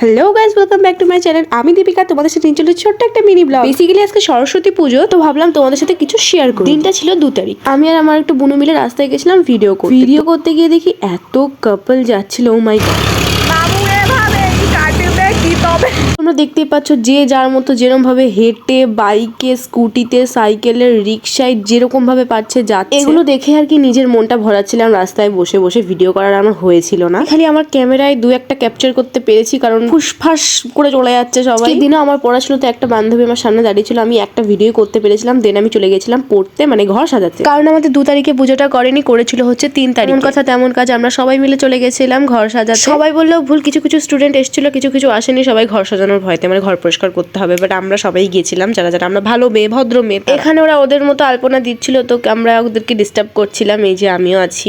Hello guys welcome back to my channel আমি দীপিকা, তোমাদের সাথে নিয়ে চলে ছোট্ট একটা মিনি ব্লগ বেসিক্যালি আজকে সরস্বতী পুজো, তো ভাবলাম তোমাদের সাথে কিছু শেয়ার করি। দিনটা ছিল দু তারিখ। আমি আর আমার একটু বুনু মিলে রাস্তায় গেছিলাম ভিডিও করতে। ভিডিও করতে গিয়ে দেখি এত কাপল যাচ্ছিল ও মাই তোমরা দেখতেই পাচ্ছ যে যার মতো যেরকম ভাবে হেঁটে, বাইকে, স্কুটিতে সাইকেলের রিক্সায় যেরকমভাবে পাচ্ছে যাচ্ছে। এগুলো দেখে আর কি নিজের মনটা ভরাচ্ছিলাম রাস্তায় বসে বসে ভিডিও করার আমার হয়েছিল না। খালি আমার ক্যামেরায় দু একটা ক্যাপচার করতে পেরেছি কারণ ফুসফাস করে চলে যাচ্ছে সবাই। দিনও আমার পড়াশোনাতে একটা বান্ধবী আমার সামনে দাঁড়িয়ে ছিল, আমি একটা ভিডিও করতে পেরেছিলাম দেন আমি চলে গেছিলাম পড়তে মানে ঘর সাজাতে। কারণ আমাদের দু তারিখে পুজোটা করেনি, করেছিল হচ্ছে তিন তারিখ। কথা তেমন কাজ, আমরা সবাই মিলে চলে গেছিলাম ঘর সাজাতে। সবাই বললেও ভুল, কিছু কিছু স্টুডেন্ট এসেছিল, কিছু কিছু আসেনি, সবাই ঘর সাজানোর ভয়তে মানে ঘর পরিষ্কার করতে হবে বাট আমরা সবাই গিয়েছিলাম যারা যারা, আমরা ভালো মেয়ে, ভদ্র মেয়ে। এখানে ওরা ওদের মতো আলপনা দিচ্ছিল, তো আমরা ওদেরকে ডিস্টার্ব করছিলাম, এই যে আমিও আছি।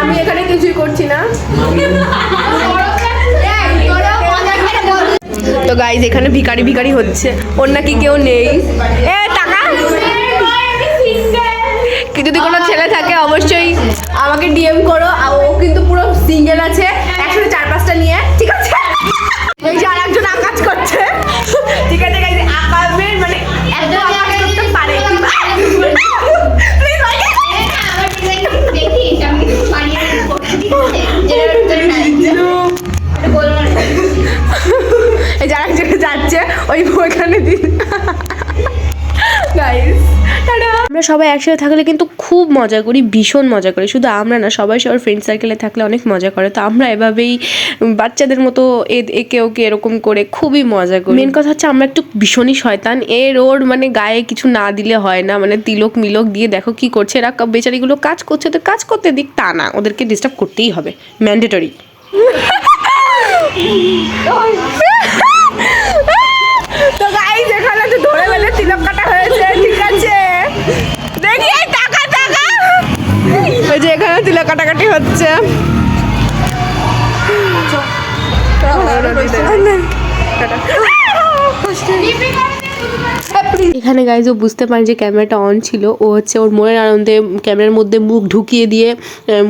আমি এখানে কিছুই করছি না। তো গাইজ এখানে ভিখারি ভিখারি হচ্ছে। ওর নাকি কেউ নেই। যদি কোনো ছেলে থাকে, অবশ্যই আমাকে ডিএম করো। ও কিন্তু পুরো সিঙ্গেল আছে। একসাথে அண்டர்ஸ்டாண்ட் ஏன் আমরা সবাই একসাথে থাকলে কিন্তু খুব মজা করি, ভীষণ মজা করি। শুধু আমরা না, সবাই সবার ফ্রেন্ড সার্কেলে থাকলে অনেক মজা করে। তো আমরা এভাবেই বাচ্চাদের মতো এ- একে ওকে এরকম করে খুবই মজা করি। মেন কথা হচ্ছে আমরা একটু ভীষণই শয়তান। এর ওর মানে গায়ে কিছু না দিলে হয় না। মানে তিলক মিলক দিয়ে দেখো কি করছে। এরা বেচারিগুলো কাজ করছে তো কাজ করতে দিক। তা না, ওদেরকে ডিস্টার্ব করতেই হবে। ম্যান্ডেটরি তো গাইস এখানে তো ধরে বেলে তিলক কাটা হয়েছে ঠিক আছে দেখি এই টাকা টাকা ওই যে এখানে তিলক কাটাকাটি হচ্ছে। এখানে গাইজ ও বুঝতে পারে যে ক্যামেরাটা অন ছিল। ও হচ্ছে ওর মনের আনন্দে ক্যামেরার মধ্যে মুখ ঢুকিয়ে দিয়ে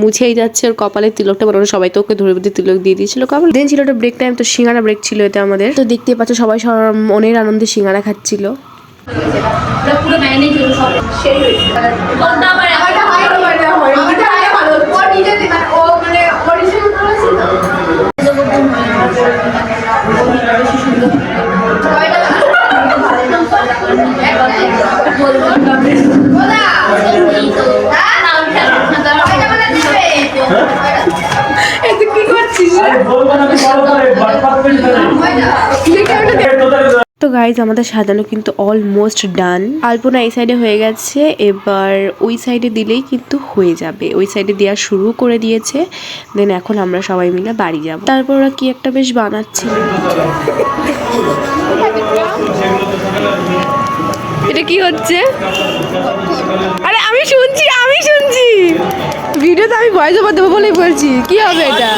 মুছেই যাচ্ছে। ওর কপালে তিলকটা বানানো সবাই তো ওকে ধরে ধরে তিলক দিয়ে দিয়েছিল। কপাল দেন ছিল ওটা ব্রেক টাইম তো সিঙ্গারা ব্রেক ছিল এতে আমাদের। তো দেখতে পাচ্ছ সবাই মনের আনন্দে সিঙ্গারা খাচ্ছিল। কি তো গাইজ আমাদের সাজানো কিন্তু অলমোস্ট ডান আলপনা এই সাইডে হয়ে গেছে, এবার ওই সাইডে দিলেই কিন্তু হয়ে যাবে। ওই সাইডে দেওয়া শুরু করে দিয়েছে দেন এখন আমরা সবাই মিলে বাড়ি যাব। তারপর ওরা কি একটা বেশ বানাচ্ছিল এটা কি হচ্ছে? আরে আমি শুনছি আমি শুনছি। ভিডিওতে আমি ভয়েস ওভার দেবো বলেই বলছি। কি হবে এটা?